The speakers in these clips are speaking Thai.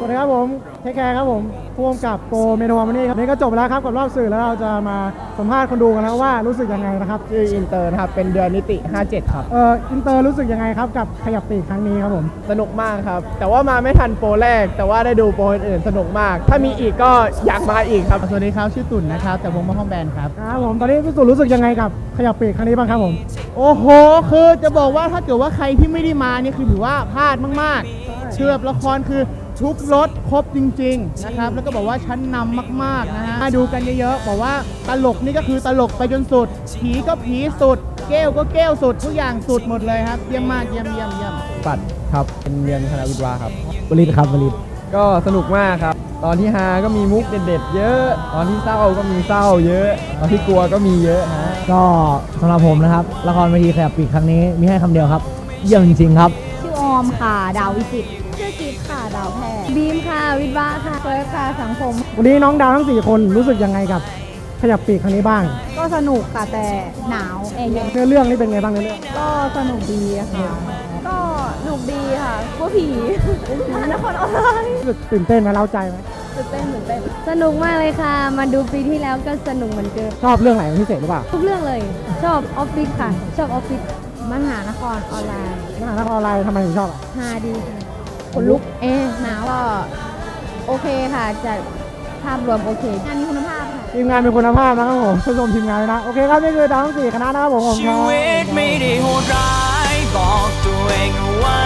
สวัสดีครับผมเทคแคร์ครับผมพ่วงกับโปรเมโทรมานี่ครับนี่ก็จบไปแล้วครับกับรอบสื่อแล้วเราจะมาสัมภาษณ์คนดูกันนะว่ารู้สึกยังไงนะครับชื่ออินเตอร์นะครับ เป็นเดือนนิติ 57 ครับ เอ่ออินเตอร์รู้สึกยังไงครับกับขยับปีกครั้งนี้ครับผมสนุกมากครับ แต่ว่ามาไม่ทันโปรแรก แต่ว่าได้ดูโปรอื่นๆสนุกมาก ถ้ามีอีกก็อยากมาอีกครับ สวัสดีครับ ชื่อตุ่นนะครับจากวงมาห้องแบนครับ ครับผมตอนนี้พี่สุรู้สึกยังไงกับขยับปีกครั้งนี้บ้างครับผมโอ้โห คือจะบอกว่าถ้าเกิดว่าใครที่ไม่ได้มานี่คือถือว่าพลาดมากๆเชื่อละครคือ ทุกรสครบจริง ๆ นะครับ แล้วก็บอกว่าชั้นนำมากๆนะฮะมาดูกันเยอะๆบอกว่าตลกนี่ก็คือตลกไปจนสุด ผีก็ผีสุด แก้วก็แก้วสุด ทุกอย่างสุดหมดเลยครับ เยี่ยมมากเยี่ยมเยี่ยมเยี่ยมปัดครับเป็นเรียนคณะวิทย์วาครับบริษครับบริษก็สนุกมากครับ ตอนที่ฮาก็มีมุกเด็ด ๆ เยอะ ตอนที่เศร้าก็มีเศร้าเยอะ ตอนที่กลัวก็มีเยอะฮะก็สำหรับผมนะครับ ละครเวทีขยับปีกครั้งนี้มีให้คำเดียวครับ เยี่ยมจริงๆครับ ชื่อออมค่ะ ดาววิจิตร ชื่อกิฟค่ะ ดาวแพรบีมค่ะ วิทย์วาค่ะเฟิร์สค่ะ สังคม วันนี้น้องดาวทั้ง 4 คนรู้สึกยังไงกับขยับปีกครั้งนี้บ้าง ก็สนุกค่ะ แต่หนาวแอร์เย็นเนื้อเรื่องนี่เป็นไงบ้างเนื้อเรื่องก็สนุกดีค่ะ ก็สนุกดีค่ะกลัวผีนครออนไลน์รู้สึกตื่นเต้นไหมเล้าใจไหมตื่นเต้นตื่นเต้นสนุกมากเลยค่ะ มาดูปีที่แล้วก็สนุกเหมือนเดิมชอบเรื่องไหนเป็นพิเศษหรือเปล่าทุกเรื่องเลย ชอบออฟฟิศค่ะ ชอบออฟฟิศมหานครออนไลน์มหานครออนไลน์ทำไมถึงชอบอะฮาดี ค่ะขนลุกเอ๊ะหนาวก็โอเคค่ะจะภาพรวมโอเคงานมีคุณภาพค่ะ ทีมงานเป็นคุณภาพนะครับผมชื่นชมทีมงานเลยนะ โอเคครับ นี่คือดาวทั้ง4คณะนะครับผมผมชีวิตไม่ได้โหดร้ายบอกตัวเองเอาไว้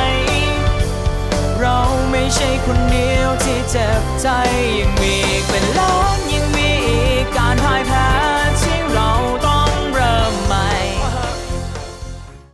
เราไม่ใช่คนเดียวที่เจ็บใจยังมี